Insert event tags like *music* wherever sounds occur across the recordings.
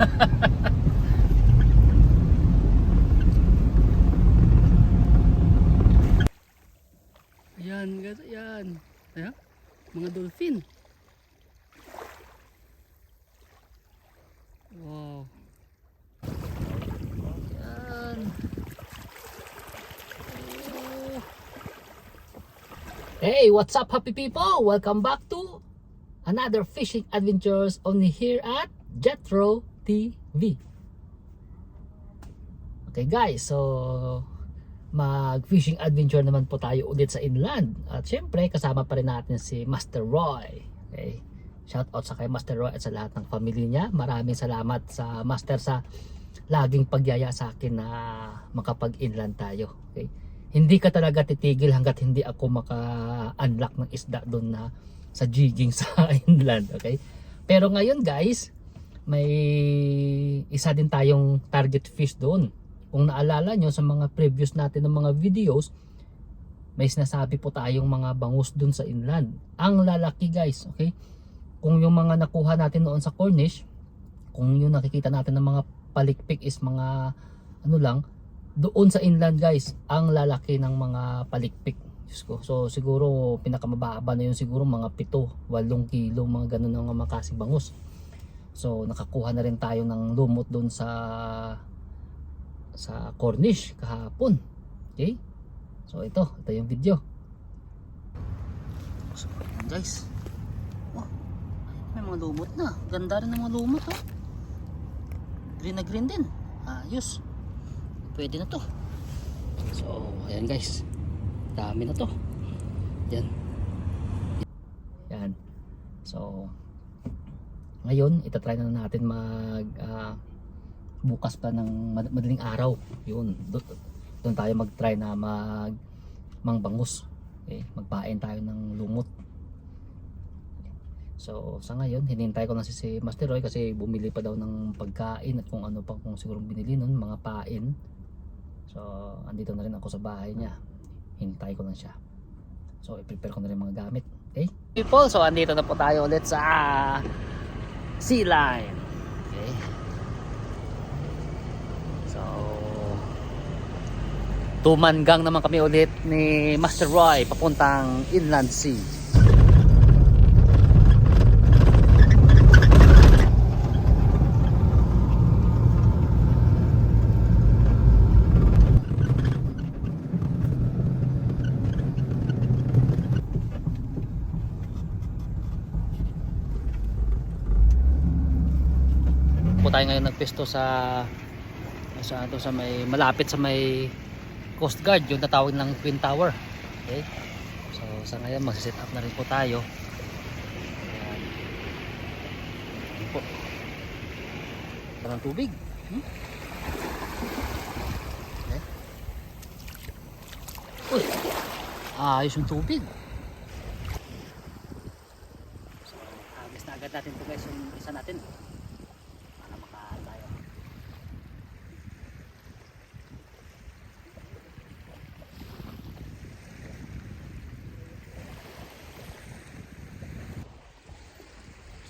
*laughs* Ayan, guys, ayan. Ayan, mga dolphin. Wow. Ayan. Oh. Hey, what's up happy people? Welcome back to another fishing adventures only here at Jetro TV. Okay guys, so mag-fishing adventure naman po tayo ulit sa inland. At syempre, kasama pa rin natin si Master Roy. Okay. Shout out sa kay Master Roy at sa lahat ng family niya. Maraming salamat sa Master sa laging pagyaya sa akin na makapag-inland tayo. Okay. Hindi ka talaga titigil hanggat hindi ako maka-unlock ng isda doon na sa jigging sa *laughs* inland. Okay. Pero ngayon guys, may isa din tayong target fish doon. Kung naalala nyo sa mga previous natin ng mga videos, may sinasabi po tayong mga bangus dun sa inland. Ang lalaki guys, okay? Kung yung mga nakuha natin noon sa Cornish, kung yung nakikita natin ng mga palikpik is mga ano lang, doon sa inland guys, ang lalaki ng mga palikpik. Diyos ko. So siguro pinakamababa na yun siguro mga 7, 8 kilo, mga ganun ang mga makasi bangus. So nakakuha na rin tayo ng lumot doon sa sa Cornish kahapon. Okay? So ito, ito yung video. So ayan guys. Oh, may mga lumot na. Ganda rin ng mga lumot oh. Green na green din. Ayos. Pwede na to. So ayan guys. Dami na to. Yan. Yan. So ngayon, itatry na natin mag ah, bukas pa ng mad- madaling araw. Yun doon, tayo mag try na mag mangbangus. Okay? magpain tayo ng lumot. So sa ngayon hinintay ko na si, si Master Roy kasi bumili pa daw ng pagkain at kung ano pa kung siguro binili nun mga pain. So andito na rin ako sa bahay niya. Hintay ko lang siya. So i-prepare ko na rin mga gamit. Okay? People so andito na po tayo ulit sa sea line okay So, tumanggang naman kami ulit ni Master Roy papuntang Inland Sea. Po tayo ngayon nagpesto sa sa ano sa may malapit sa may Coast Guard yung natawag ng Twin Tower. Okay? So sa ngayon magsiset up na rin po tayo. Ayan. Po. Parang tubig. Hmm? okay. uy! Ayos yung tubig. So agad natin to guys yung isa natin para makahan tayo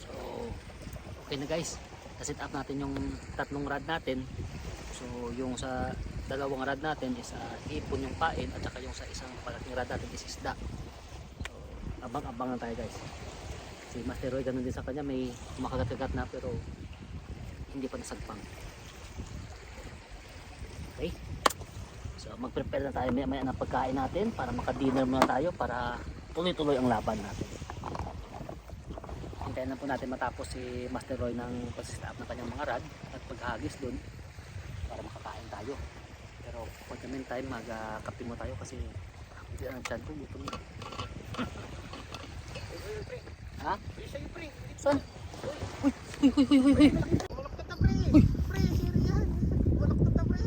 So, okay na guys. Na-set up natin yung tatlong rod natin. So, yung sa dalawang rod natin is uh, ipon yung pain at saka yung sa isang palaking rod natin is isda. So, abang-abang lang tayo guys. Si Master Roy ganun din sa kanya may makagat-kagat na pero hindi pa nasagpang. Okay. So, mag-prepare na tayo maya-maya ng pagkain natin para maka-dinner muna tayo para tuloy-tuloy ang laban natin hintayin na po natin matapos si Master Roy ng pag-stop ng kanyang mga rad at paghagis dun para makakain tayo. Pero for the meantime magkape mo tayo kasi hindi ang chan ko gutom na. Ha? saan? uy uy uy uy uy uy Walak ka pre. Pre, siri yan. Walak ka pre.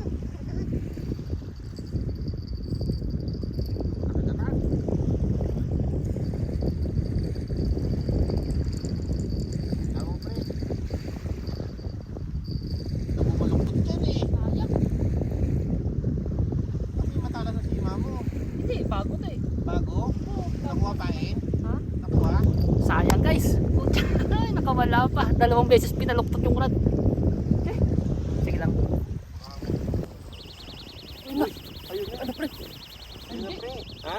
Ako pre. Ako malungkot yan eh. Kasi matala na si mamo. hindi bago to eh Bago? Nakuha pa eh. ha? Nakuha? sayang guys Putya, nakawala pa dalawang beses pinaluktot yung rad lang. Uy, ayun na. Ano pre? Ayun na, pre. Ha?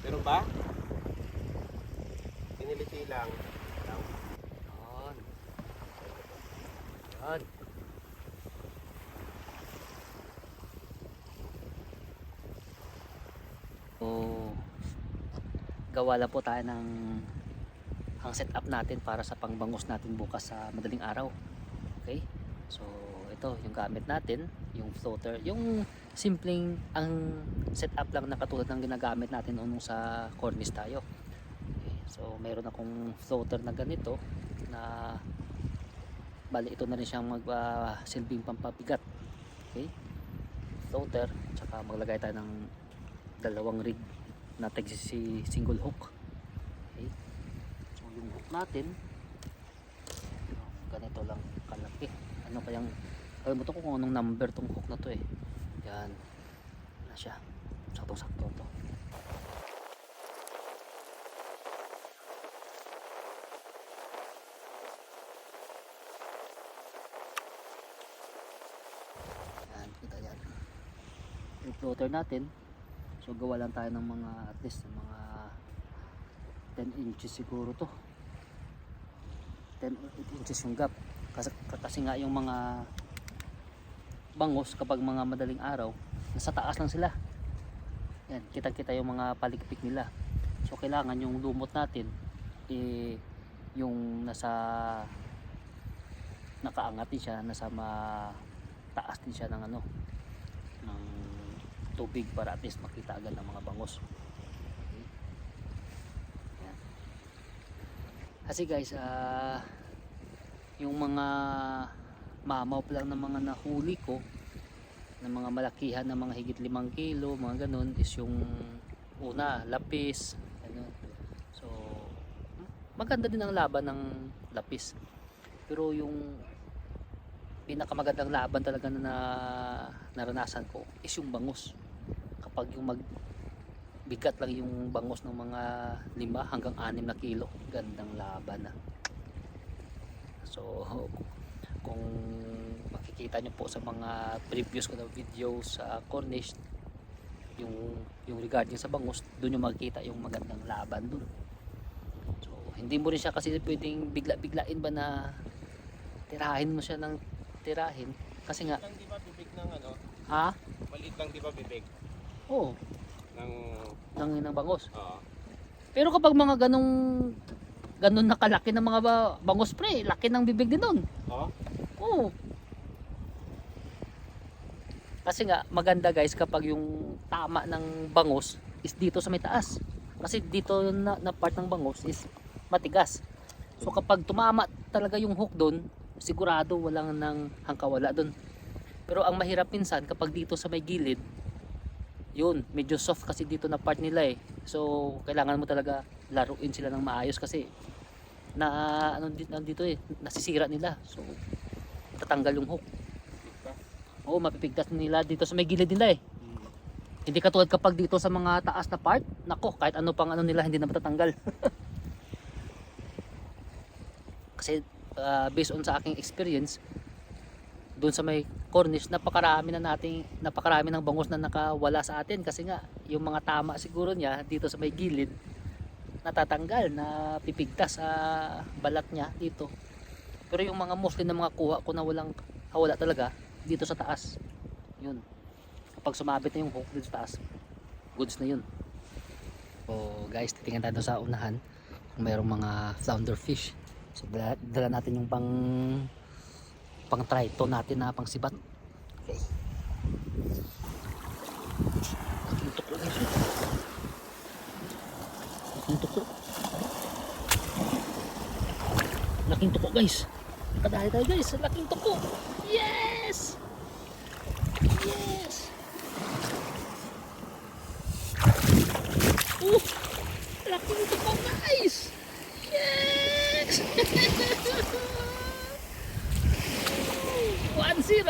Meron ba? Piniliti lang. Yan. Yan. So, gawa lang po tayo ng ang setup natin para sa pangbangus natin bukas sa madaling araw. Okay? So, ito yung gamit natin, yung floater, yung simpleng ang setup lang na katulad ng ginagamit natin noong sa cornice tayo. Okay, so, meron akong floater na ganito na bali ito na rin siyang mag ah, silbing pampabigat. Okay? Floater, tsaka maglagay tayo ng dalawang rig na si single hook. Okay? So yung hook natin ganito lang kalaki. Ano kayang kalimutan ko kung anong number tong hook na to eh. Yan. Na siya. Sakto-sakto to. Yan, kita yan. Yung floater natin, so gawa lang tayo ng mga at least ng mga 10 inches siguro to. 10 or 8 inches yung gap. Kasi, kasi nga yung mga bangos kapag mga madaling araw, nasa taas lang sila. Yan, kitang-kita yung mga palikpik nila. So kailangan yung lumot natin eh yung nasa nakaangat din siya, nasa ma taas din siya ng ano tubig para at least makita agad ng mga bangos. Okay. Yan. Kasi guys, ah yung mga mamaw lang ng mga nahuli ko ng mga malakihan na mga higit limang kilo, mga ganun is yung una, lapis, ganun. So, maganda din ang laban ng lapis. Pero yung pinakamagandang laban talaga na naranasan ko is yung bangus. Kapag yung mag bigat lang yung bangus ng mga lima hanggang anim na kilo, gandang laban na. So, *laughs* kung makikita nyo po sa mga previous ko na video sa Cornish yung yung regarding sa bangus doon yung makikita yung magandang laban doon so hindi mo rin siya kasi pwedeng bigla-biglain ba na tirahin mo siya ng tirahin kasi nga Lang di ba bibig ng ano? ha Maliit lang di ba bibig? Oh Ng... ng ng bangus Oo. pero kapag mga ganong ganon nakalaki ng mga ba, bangus pre laki ng bibig din nun Oo? Oo. Kasi nga maganda guys kapag yung tama ng bangus is dito sa may taas. Kasi dito na, na part ng bangus is matigas. So kapag tumama talaga yung hook doon, sigurado walang nang hangkawala doon. Pero ang mahirap minsan kapag dito sa may gilid, yun, medyo soft kasi dito na part nila eh. So kailangan mo talaga laruin sila ng maayos kasi na ano dito, dito eh, nasisira nila. So tatanggal yung hook. Oo, mapipigtas nila dito sa may gilid nila eh. Hindi katulad kapag dito sa mga taas na part, nako, kahit ano pang ano nila hindi na matatanggal. *laughs* Kasi ah, based on sa aking experience, doon sa may cornice, napakarami na nating napakarami ng bangus na nakawala sa atin kasi nga yung mga tama siguro niya dito sa may gilid natatanggal na pipigtas sa balat niya dito. Pero yung mga mostly na mga kuha ko na walang kawala talaga dito sa taas. Yun. Kapag sumabit na yung hook dito sa taas, goods na yun. So guys, titingnan tayo sa unahan kung mayroong mga flounder fish. So dala natin yung pang pang trito natin na pang sibat. Okay. Laking tuko. Laking tuko. Laking tuko guys. Nakadali tayo guys. Laking tuko. Yes! Yes! Uh! Laking tuko guys! Yes! *laughs* 1-0!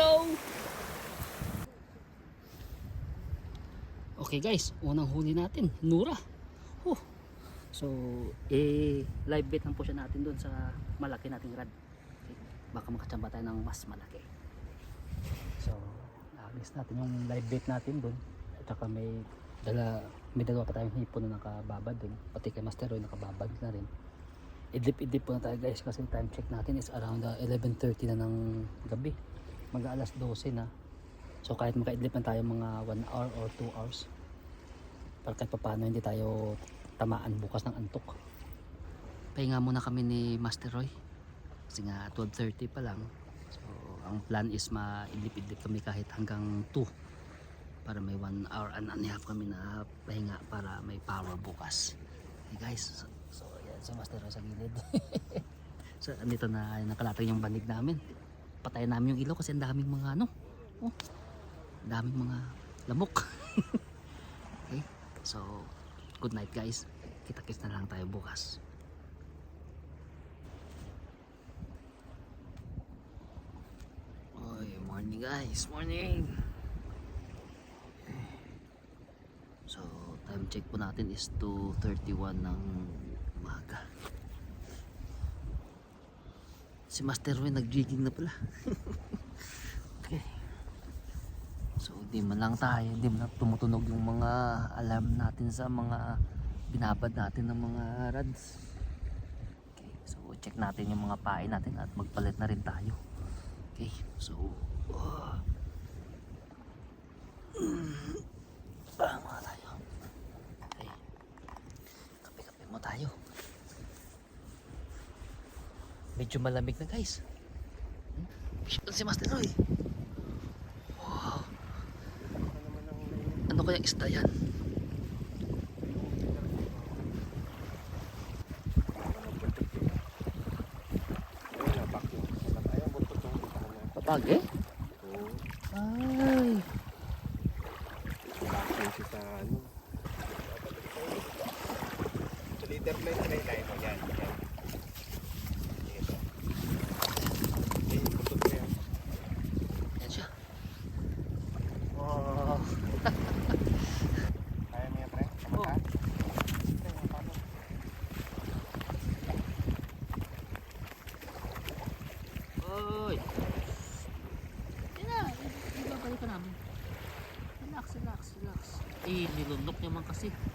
Okay guys, unang huli natin, Nura. Oh, So, eh, live bait lang po siya natin doon sa malaki nating rad. Okay. Baka makachamba tayo ng mas malaki. So, naalis natin yung live bait natin doon. At saka may dala, may dalawa pa tayong hipon na nakababad doon. Pati kay Master Roy nakababad na rin. Idip-idip po na tayo guys kasi time check natin is around uh, 11.30 na ng gabi. Mag alas 12 na. So kahit makaidlip na tayo mga 1 hour or 2 hours. Para kahit paano hindi tayo tamaan bukas ng antok. Pahinga muna kami ni Master Roy. Kasi nga 12.30 pa lang. So ang plan is maidlip-idlip kami kahit hanggang 2 para may 1 hour and a half kami na pahinga para may power bukas. Hey guys, so, so yan si Master Roy sa gilid. *laughs* so andito na nakalatag yung banig namin. Patayin namin yung ilaw kasi ang daming mga ano. Oh, daming mga lamok. *laughs* okay, so good night guys. Kita-kits na lang tayo bukas. Oy, morning guys, morning. So, time check po natin is 2.31 ng umaga. Si Master Roy nag-jigging na pala. *laughs* okay. So, di man lang tayo, di man tumutunog yung mga alarm natin sa mga binabad natin ng mga rods. Okay, so check natin yung mga pain natin at magpalit na rin tayo. Okay, so, uh, *clears throat* Ah, mga tayo. Okay. Kape-kape mo tayo. Medyo malamig na guys. Hmm? Shit, si Master Roy. Wow. Ano kaya isda yan? Papag eh? see.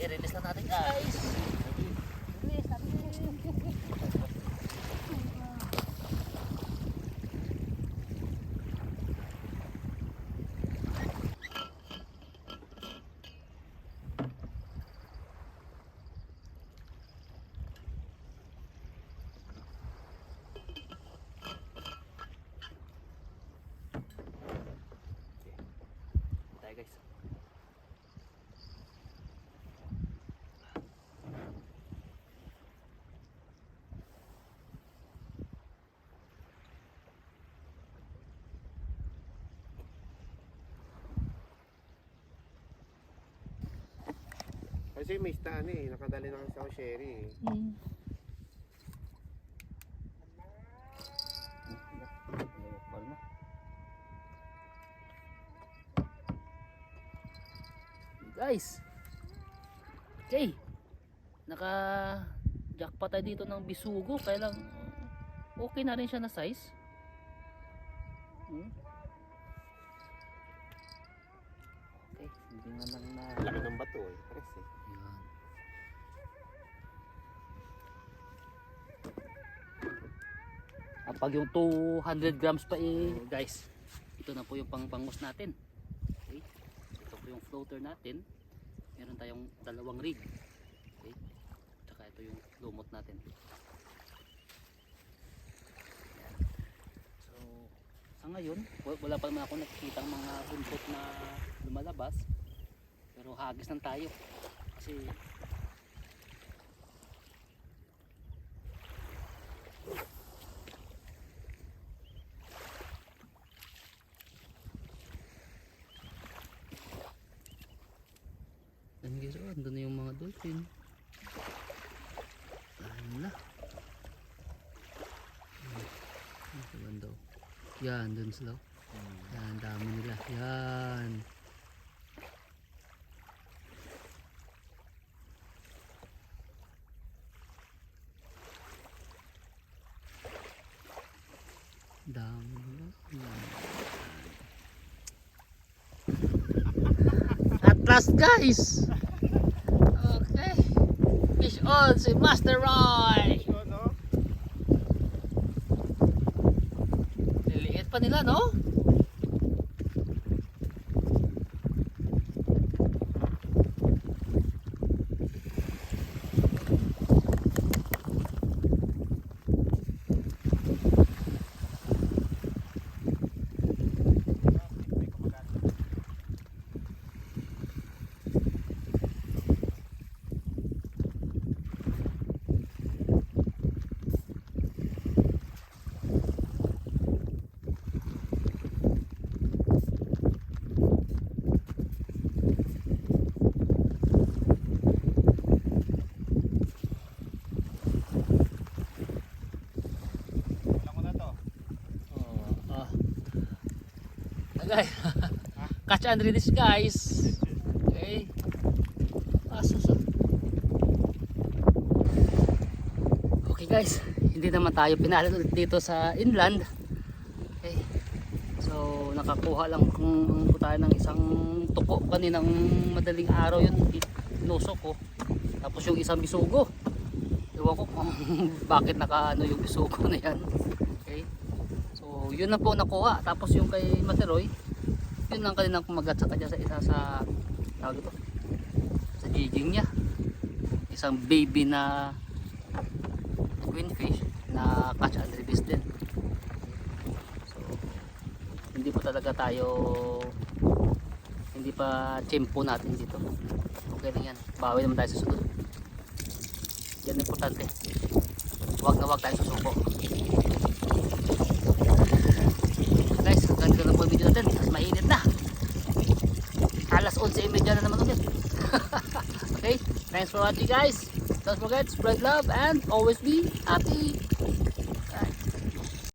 I-release na natin guys. Release natin. tayo guys. Kasi may staan eh, nakadali na sa sherry eh. Hmm. Guys. Okay. Naka jackpot tayo dito ng bisugo kaya lang okay na rin siya na size. Hmm? Okay, hindi nga lang na Laki ng bato eh, pag yung 200 grams pa eh, guys, ito na po yung pangpangos natin. Okay? Ito po yung floater natin. Meron tayong dalawang rig. Okay? Tsaka ito yung lumot natin. So, sa ngayon, wa- wala pa naman ako nakikita mga buntot na lumalabas. Pero hagis lang tayo. Kasi Guys, oh, andun na yung mga dolphin. Ayun na. Ano sa banda, oh. Yan, dun sila. Yan, dami nila. Yan. Dami nila. Yan. At last guys! On si Master Roy! So, no? Liliit pa nila, no? Catch and release guys. Okay. Asa sa. Okay guys, hindi naman tayo pinali ulit dito sa inland. Okay. So nakakuha lang kung tayo ng isang tuko kaninang madaling araw yun. Tinusok ko. Tapos yung isang bisugo. Ewan ko kung *laughs* bakit naka ano yung bisugo na yan. Okay. So, yun na po nakuha. Tapos yung kay Materoy, yun lang kaninang kumagat sa kanya sa isa sa tawag ito, sa jijing niya. Isang baby na queenfish na catch and release din. So, hindi po talaga tayo hindi pa tiyempo natin dito. Okay na yan. Bawi naman tayo sa sunod. Yan importante. Huwag na huwag tayo susuko. Thanks for watching guys. Don't forget spread love and always be happy